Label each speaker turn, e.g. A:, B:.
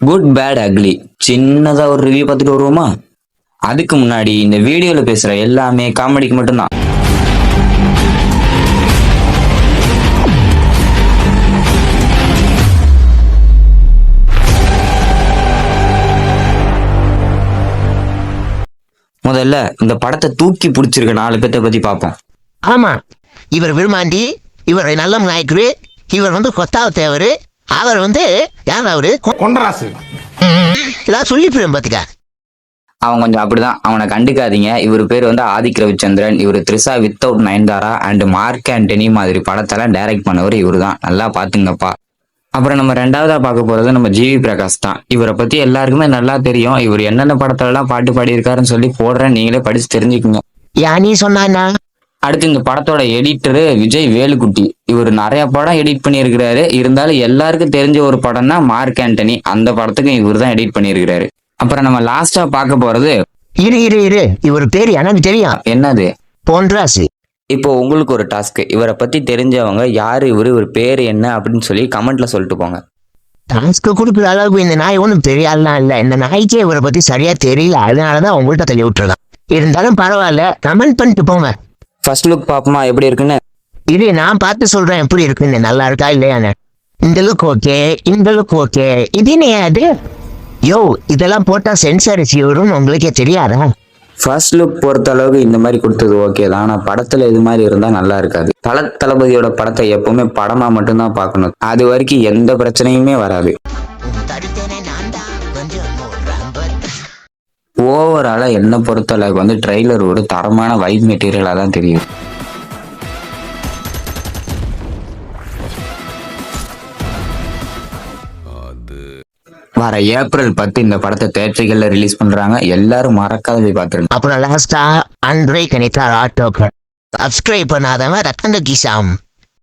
A: Good bad ugly சின்னதா ஒரு review பார்த்துட்டு வருவோமா? அதுக்கு முன்னாடி இந்த வீடியோல பேசுற எல்லாமே காமெடிக்கு மட்டும்தான். முதல்ல இந்த படத்தை தூக்கி பிடிச்சிருக்க நாலு பேர்த்த பத்தி பார்ப்போம்.
B: ஆமா. இவர் விருமாண்டி இவர் நல்ல நாயக்கரு இவர் வந்து கொத்தாவ தேவரு அவர் வந்து யார் அவரு?
C: கொண்டராசு.
B: ஏதாவது சொல்லிப்பிடும் பாத்துக்க.
A: அவன் கொஞ்சம் அப்படிதான். அவனை கண்டுக்காதீங்க. இவர் பேர் வந்து ஆதிக் ரவிச்சந்திரன். இவர் Trisha without Nayanthara and Mark Antony மாதிரி படத்தெல்லாம் டைரக்ட் பண்ணவர் இவர் தான் நல்லா பாத்துங்கப்பா. அப்புறம் நம்ம ரெண்டாவதா பார்க்க போறது நம்ம ஜிவி பிரகாஷ் தான். இவரை பத்தி எல்லாருக்குமே நல்லா தெரியும். இவர் என்னென்ன படத்துல எல்லாம் பாட்டு பாடியிருக்காருன்னு சொல்லி போடுறேன் நீங்களே படிச்சு தெரிஞ்சுக்குங்க.
B: யா நீ சொன்னானா
A: அடுத்து இந்த படத்தோட எடிட்டரு விஜய் வேலுக்குட்டி. இவர் நிறைய படம் எடிட் பண்ணியிருக்கிறாரு. இருந்தாலும் எல்லாருக்கும் தெரிஞ்ச ஒரு படம்னா மார்க் ஆண்டனி. அந்த படத்துக்கும் இவர் தான் எடிட் பண்ணியிருக்கிறாரு. அப்புறம் நம்ம லாஸ்டா பார்க்க போறது
B: இரு இரு இரு. இவர் பேர் எனக்கு தெரியும்.
A: என்னது?
B: பொன்ராசு.
A: இப்போ உங்களுக்கு ஒரு டாஸ்க் இவரை பத்தி தெரிஞ்சவங்க யாரு இவரு இவர் பேர் என்ன அப்படின்னு சொல்லி கமெண்ட்ல சொல்லிட்டு போங்க.
B: டாஸ்க்கு கொடுக்குற அளவுக்கு இந்த நாய் ஒன்றும் பெரிய ஆள்லாம் இல்லை. இந்த நாய்க்கே இவரை பத்தி சரியா தெரியல. அதனாலதான் உங்கள்கிட்ட தள்ளி விட்டுருக்கான் இருந்தாலும் பரவாயில்ல. கமெண்ட் பண்ணிட்டு போங்க.
A: ஃபர்ஸ்ட் லுக் பாப்போமா எப்படி இருக்குன்னு?
B: இரு நான் பார்த்து சொல்றேன் எப்படி இருக்குன்னு. நல்லா இருக்கா இல்லையான்னு இந்த லுக் ஓகே இந்த லுக் ஓகே இது அது? யோ இதெல்லாம் போட்டா சென்சார் வரும்னு உங்களுக்கே தெரியாதா?
A: ஃபர்ஸ்ட் லுக் பொறுத்த அளவுக்கு இந்த மாதிரி கொடுத்தது ஓகே தான். ஆனா படத்துல இது மாதிரி இருந்தா நல்லா இருக்காது. தல தளபதியோட படத்தை எப்பவுமே படமா மட்டும்தான் பார்க்கணும். அது வரைக்கும் எந்த பிரச்சனையுமே வராது. ஓவராலாக என்னை பொறுத்த அளவுக்கு வந்து ட்ரெய்லர் ஒரு தரமான வைப் மெட்டீரியலாக தான் தெரியும் வர ஏப்ரல் பத்து இந்த படத்தை தேட்டரிகள்ல ரிலீஸ் பண்றாங்க. எல்லாரும் மறக்காத போய் பாத்துருங்க
B: அப்புறம் லாஸ்டா அன்றை கணிதா ஆட்டோக்கள் சப்ஸ்கிரைப் பண்ணாதவன் ரத்தன கிசாம்